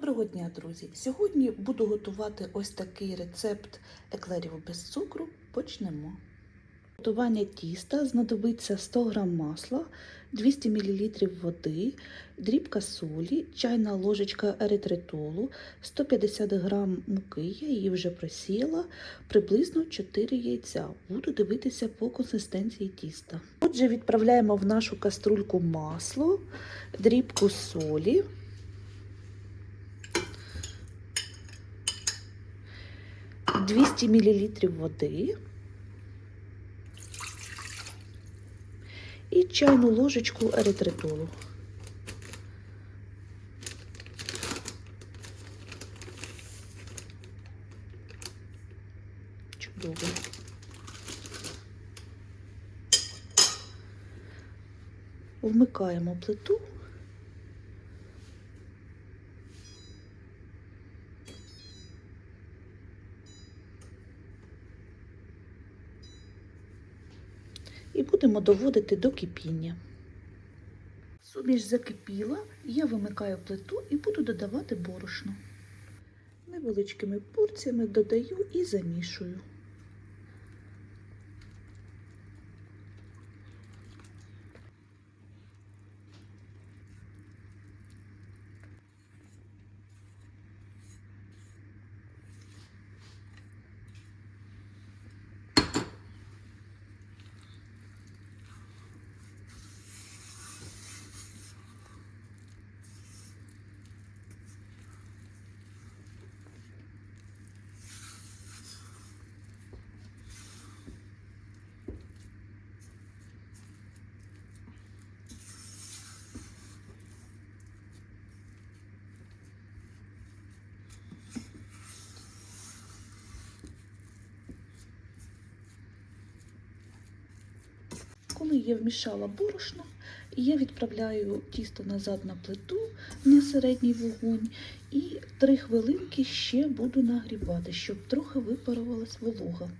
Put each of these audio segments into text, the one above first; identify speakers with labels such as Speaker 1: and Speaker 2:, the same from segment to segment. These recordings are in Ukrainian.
Speaker 1: Доброго дня, друзі! Сьогодні буду готувати ось такий рецепт еклерів без цукру. Почнемо. Готування тіста знадобиться 100 г масла, 200 мл води, дрібка солі, чайна ложечка еритритолу, 150 г муки, я її вже просіяла, приблизно 4 яйця. Буду дивитися по консистенції тіста. Отже, відправляємо в нашу каструльку масло, дрібку солі. Двісті мл води і чайну ложечку еритритолу. Чудово. Вмикаємо плиту. І будемо доводити до кипіння. Суміш закипіла, я вимикаю плиту і буду додавати борошно. Невеличкими порціями додаю і замішую. Коли я вмішала борошно, я відправляю тісто назад на плиту на середній вогонь і три хвилинки ще буду нагрівати, щоб трохи випарувалась волога.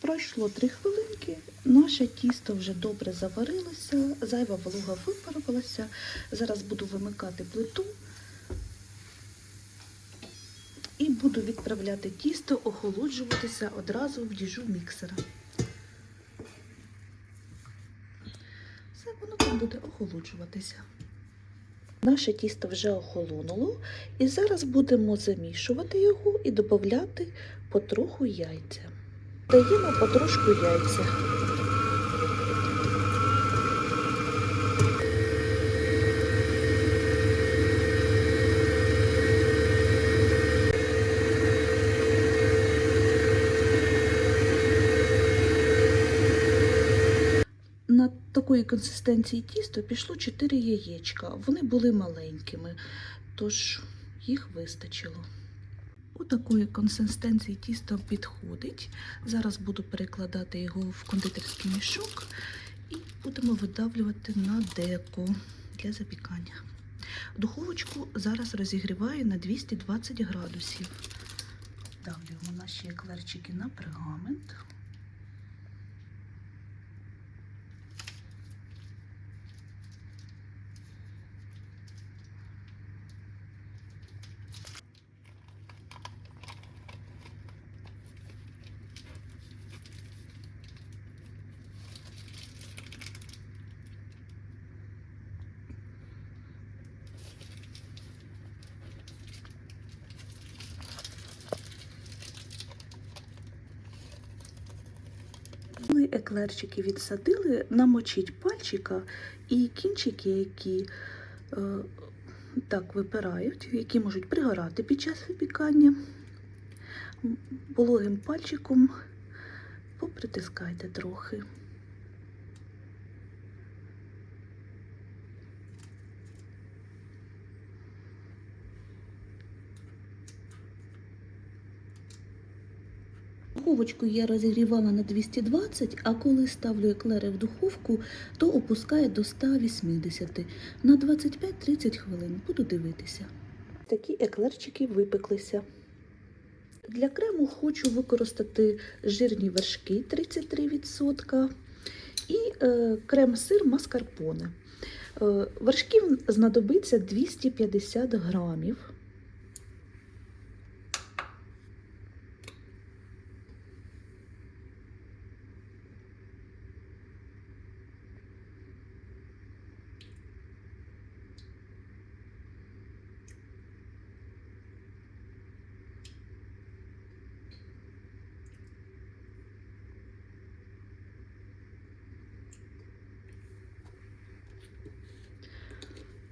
Speaker 1: Пройшло три хвилинки, наше тісто вже добре заварилося, зайва волога випарувалася. Зараз буду вимикати плиту і буду відправляти тісто охолоджуватися одразу в діжу міксера. Все воно там буде охолоджуватися. Наше тісто вже охолонуло, і зараз будемо замішувати його і додати потроху яйця. Даємо потрошку яйця. На такої консистенції тісто пішло 4 яєчка. Вони були маленькими, тож їх вистачило. У такої консистенції тісто підходить. Зараз буду перекладати його в кондитерський мішок і будемо видавлювати на деко для запікання. Духовочку зараз розігріваю на 220 градусів. Давлюємо наші еклерчики на пергамент. Еклерчики відсадили, намочіть пальчика і кінчики, які е, так випирають, які можуть пригорати під час випікання. Вологим пальчиком попритискайте трохи. Духовочку я розігрівала на 220, а коли ставлю еклери в духовку, то опускаю до 180 на 25-30 хвилин. Буду дивитися. Такі еклерчики випеклися. Для крему хочу використати жирні вершки 33% і е, крем-сир маскарпоне. Е, Вершків знадобиться 250 грамів.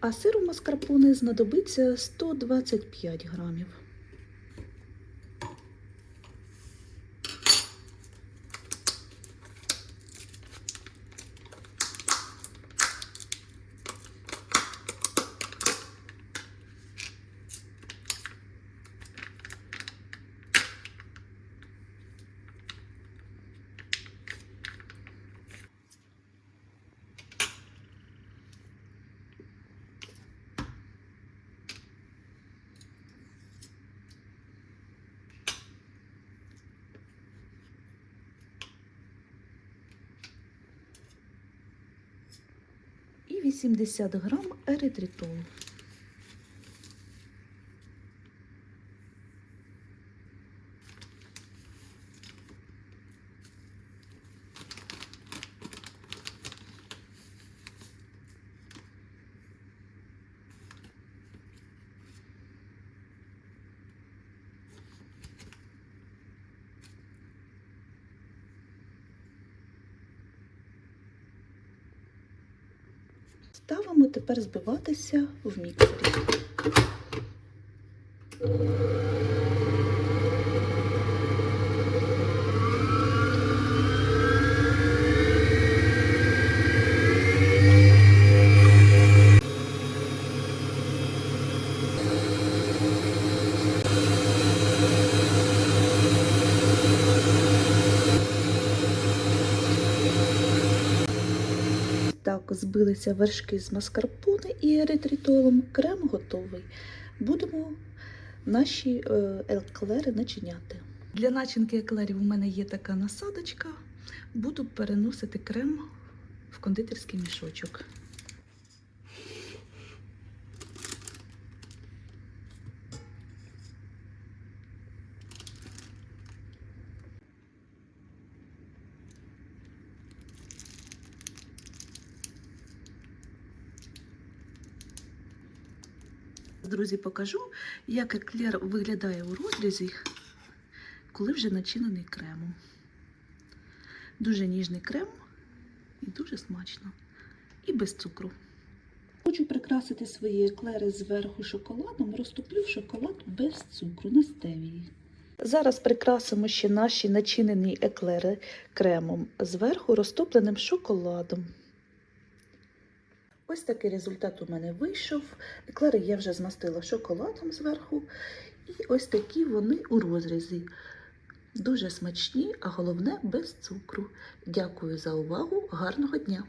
Speaker 1: А сиру маскарпоне знадобиться 125 грамів. і 80 грам еритритолу. Ставимо тепер збиватися в міксері. Так, збилися вершки з маскарпоне і еритритолом. Крем готовий. Будемо наші еклери начиняти. Для начинки еклерів у мене є така насадочка. Буду переносити крем в кондитерський мішочок. Друзі, покажу, як еклер виглядає у розрізі, коли вже начинений кремом. Дуже ніжний крем і дуже смачно. І без цукру. Хочу прикрасити свої еклери зверху шоколадом, розтоплю шоколад без цукру на стевії. Зараз прикрасимо ще наші начинені еклери кремом зверху розтопленим шоколадом. Ось такий результат у мене вийшов. Еклери я вже змастила шоколадом зверху. І ось такі вони у розрізі. Дуже смачні, а головне без цукру. Дякую за увагу. Гарного дня!